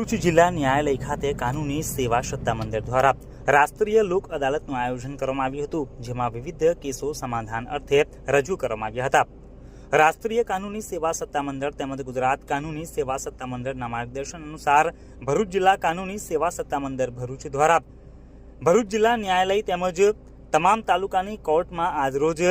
ભરૂચ જિલ્લા ન્યાયાલય ખાતે કાનૂની સેવા સત્તામંડળ દ્વારા રાષ્ટ્રીય લોક અદાલતનું આયોજન કરવામાં આવ્યું હતું, જેમાં વિવિધ કેસો સમાધાન અર્થે રજૂ કરવામાં આવ્યા હતા. રાષ્ટ્રીય કાનૂની સેવા સત્તામંડળ તેમજ ગુજરાત કાનૂની સેવા સત્તામંડળના માર્ગદર્શન અનુસાર ભરૂચ જિલ્લા કાનૂની સેવા સત્તામંડળ ભરૂચ દ્વારા ભરૂચ જિલ્લા ન્યાયાલય તેમજ તમામ તાલુકાની કોર્ટમાં આજરોજ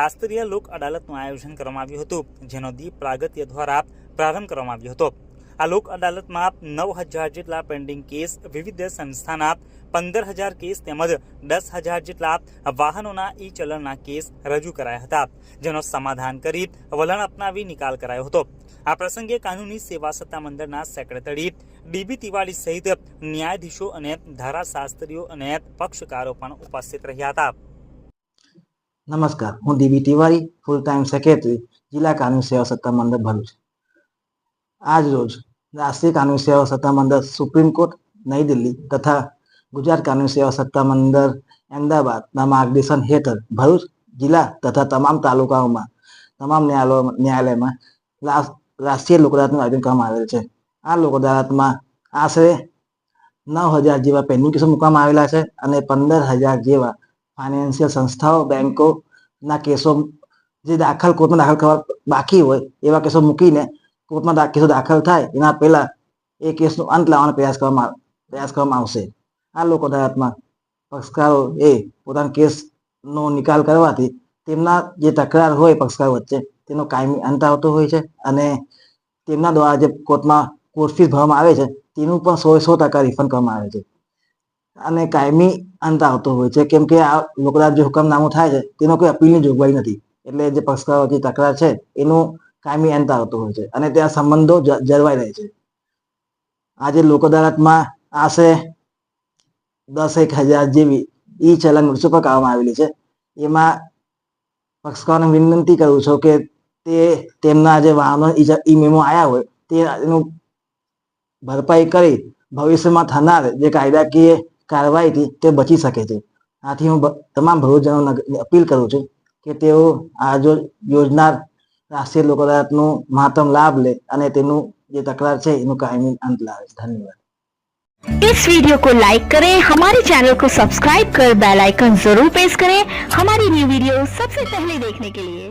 રાષ્ટ્રીય લોક અદાલતનું આયોજન કરવામાં આવ્યું હતું, જેનો દીપ પ્રાગત્ય દ્વારા પ્રારંભ કરવામાં આવ્યો હતો. આ લોક અદાલતમાં નવ હજાર જેટલા પેન્ડિંગ કેસ વિવિધ સંસ્થાના પંદર હજાર કેસ તેમજ દસ હજાર જેટલા વાહનોના ઈ ચલણના કેસ રજૂ કરાયા હતા, જેનો સમાધાન કરી વલણ અપનાવી નિકાલ કરાયો હતો. આ પ્રસંગે કાનૂની સેવા સત્તામંડળના સેક્રેટરી ડીબી તિવારી સહિત ન્યાયાધીશો અને ધારાશાસ્ત્રીઓ અને પક્ષકારો પણ ઉપસ્થિત રહ્યા હતા. નમસ્કાર, હું DB Tiwari full time secretary જિલ્લા કાનૂની સેવા સત્તા મંડળ ભરૂચ. આજ રોજ રાષ્ટ્રીય કાનૂની સેવા સત્તા મંડળ સુપ્રીમ કોર્ટ, નવી દિલ્હી તથા ગુજરાત કાનૂની સેવા સત્તા મંડળ અમદાવાદના માર્ગદર્શન હેઠળ ભરૂચ જિલ્લા તથા તમામ તાલુકાઓમાં, તમામ ન્યાયાલયો, ન્યાયાલયમાં રાષ્ટ્રીય લોકઅદાલતનું આયોજન કરવામાં આવેલ છે. આ લોકઅદાલતમાં આશરે નવ હજાર જેવા પેન્ડિંગ કેસો મૂકવામાં આવેલા છે અને પંદર હજાર જેવા ફાઇનાન્શિયલ સંસ્થાઓ, બેંકોના કેસો જે દાખલ, કોર્ટમાં દાખલ કરવા બાકી હોય એવા કેસો મૂકીને કોર્ટમાં કેસો દાખલ થાય, એના પહેલા એ કેસનો અંત લાવવાનો પ્રયાસ કરવામાં પ્રયાસ કરવામાં આવશે. આ લોક અદાલતમાં પક્ષકારો એ પોતાના કેસનો નિકાલ કરવાથી તેમના જે તકરાર હોય પક્ષકાર વચ્ચે, તેનો કાયમી અંત આવતો હોય છે અને તેમના દ્વારા જે કોર્ટમાં કોર્ટ ફીસ ભરવામાં આવે છે, તેનું પણ સો સો ટકા રિફંડ કરવામાં આવે છે. અને કાયમી અંત આવતો હોય છે, કેમ કે આ લોકરાજ જે હુકમનામું થાય છે, તેનો કોઈ અપીલની જોગવાઈ નથી. એટલે જે પક્ષકારો જે તકરાર છે, એનું કાયમી અંત આવતો હોય છે અને ત્યાં સંબંધો જળવાઈ રહે છે. આજે લોક અદાલતમાં આશરે દસ એક હજાર જેવી ઈ ચલણ નોટિસો કરવામાં આવેલી છે. એમાં પક્ષકારોને વિનંતી કરું છું કે તે તેમના જે વાહનો ઈ મેમો આવ્યા હોય તે એનું ભરપાઈ કરી ભવિષ્યમાં થનાર જે કાયદાકીય કાર્યવાહીથી તે બચી શકે છે. આથી હું તમામ ભરૂચજનોને અપીલ કરું છું કે તેઓ આ જો, યોજનાર રાષ્ટ્રીય લોક અદાલતનું મહત્તમ લાભ લે અને તેનું જે તકરાર છે એનું કાયમી અંત લાવે ધન્યવાદ इस वीडियो को लाइक करें हमारे चैनल को सब्सक्राइब कर बेल आइकन जरूर प्रेस करें हमारी न्यू वीडियो सबसे पहले देखने के लिए